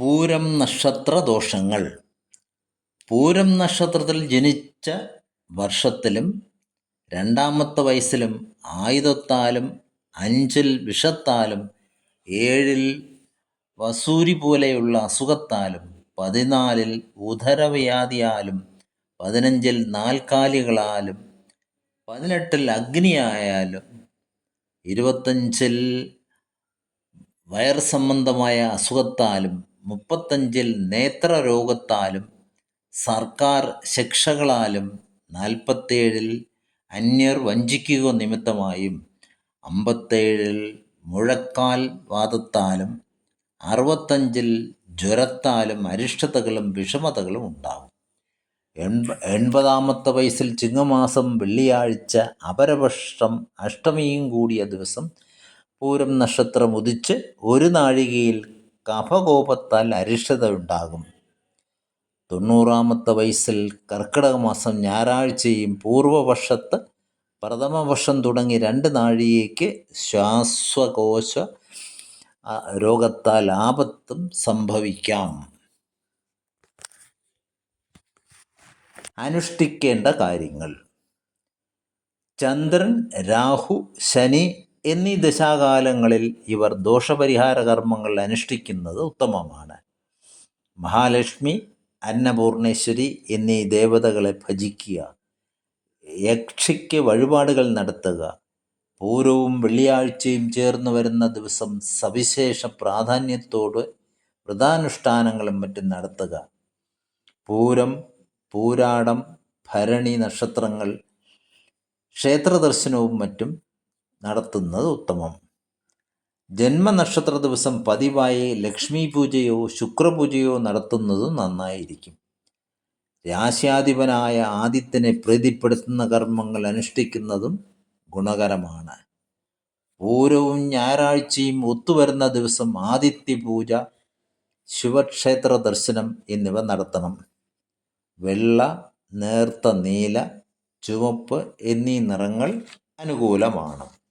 പൂരം നക്ഷത്ര ദോഷങ്ങൾ പൂരം നക്ഷത്രത്തിൽ ജനിച്ച വർഷത്തിലും രണ്ടാമത്തെ വയസ്സിലും ആയുധത്താലും അഞ്ചിൽ വിഷത്താലും ഏഴിൽ വസൂരി പോലെയുള്ള അസുഖത്താലും പതിനാലിൽ ഉദരവ്യാധിയാലും പതിനഞ്ചിൽ നാൽക്കാലികളാലും പതിനെട്ടിൽ അഗ്നിയായാലും ഇരുപത്തഞ്ചിൽ വയർ സംബന്ധമായ അസുഖത്താലും മുപ്പത്തഞ്ചിൽ നേത്രരോഗത്താലും സർക്കാർ ശിക്ഷകളാലും നാൽപ്പത്തേഴിൽ അന്യർ വഞ്ചിക്കുക നിമിത്തമായും അമ്പത്തേഴിൽ മുഴക്കാൽ വാദത്താലും അറുപത്തഞ്ചിൽ ജ്വരത്താലും അരിഷ്ടതകളും വിഷമതകളും ഉണ്ടാകും എൺപ എൺപതാമത്തെ വയസ്സിൽ ചിങ്ങമാസം വെള്ളിയാഴ്ച അപരപക്ഷം അഷ്ടമിയും കൂടിയ ദിവസം പൂരം നക്ഷത്രം ഉദിച്ച് ഒരു നാഴികയിൽ കഫകോപത്താൽ അരിഷ്ടത ഉണ്ടാകും തൊണ്ണൂറാമത്തെ വയസ്സിൽ കർക്കിടക മാസം ഞായറാഴ്ചയും പൂർവപക്ഷത്ത് പ്രഥമപക്ഷം തുടങ്ങി രണ്ട് നാഴികയ്ക്ക് ശ്വാസകോശ രോഗത്താൽ ആപത്തും സംഭവിക്കാം. അനുഷ്ഠിക്കേണ്ട കാര്യങ്ങൾ. ചന്ദ്രൻ രാഹു ശനി എന്നീ ദശാകാലങ്ങളിൽ ഇവർ ദോഷപരിഹാര കർമ്മങ്ങൾ അനുഷ്ഠിക്കുന്നത് ഉത്തമമാണ്. മഹാലക്ഷ്മി അന്നപൂർണേശ്വരി എന്നീ ദേവതകളെ ഭജിക്കുക യക്ഷിക്ക് വഴിപാടുകൾ നടത്തുക പൂരവും വെള്ളിയാഴ്ചയും ചേർന്ന് വരുന്ന ദിവസം സവിശേഷ പ്രാധാന്യത്തോട് വ്രതാനുഷ്ഠാനങ്ങളും മറ്റും നടത്തുക. പൂരം പൂരാടം ഭരണി നക്ഷത്രങ്ങൾ ക്ഷേത്രദർശനവും മറ്റും നടത്തുന്നത് ഉത്തമം. ജന്മനക്ഷത്ര ദിവസം പതിവായി ലക്ഷ്മി പൂജയോ ശുക്രപൂജയോ നടത്തുന്നതും നന്നായിരിക്കും. രാശ്യാധിപനായ ആദിത്യനെ പ്രീതിപ്പെടുത്തുന്ന കർമ്മങ്ങൾ അനുഷ്ഠിക്കുന്നതും ഗുണകരമാണ്. പൂരവും ഞായറാഴ്ചയും ഒത്തുവരുന്ന ദിവസം ആദിത്യ പൂജ ശിവക്ഷേത്ര ദർശനം എന്നിവ നടത്തണം. വെള്ള നേർത്ത നീല ചുവപ്പ് എന്നീ നിറങ്ങൾ അനുകൂലമാണ്.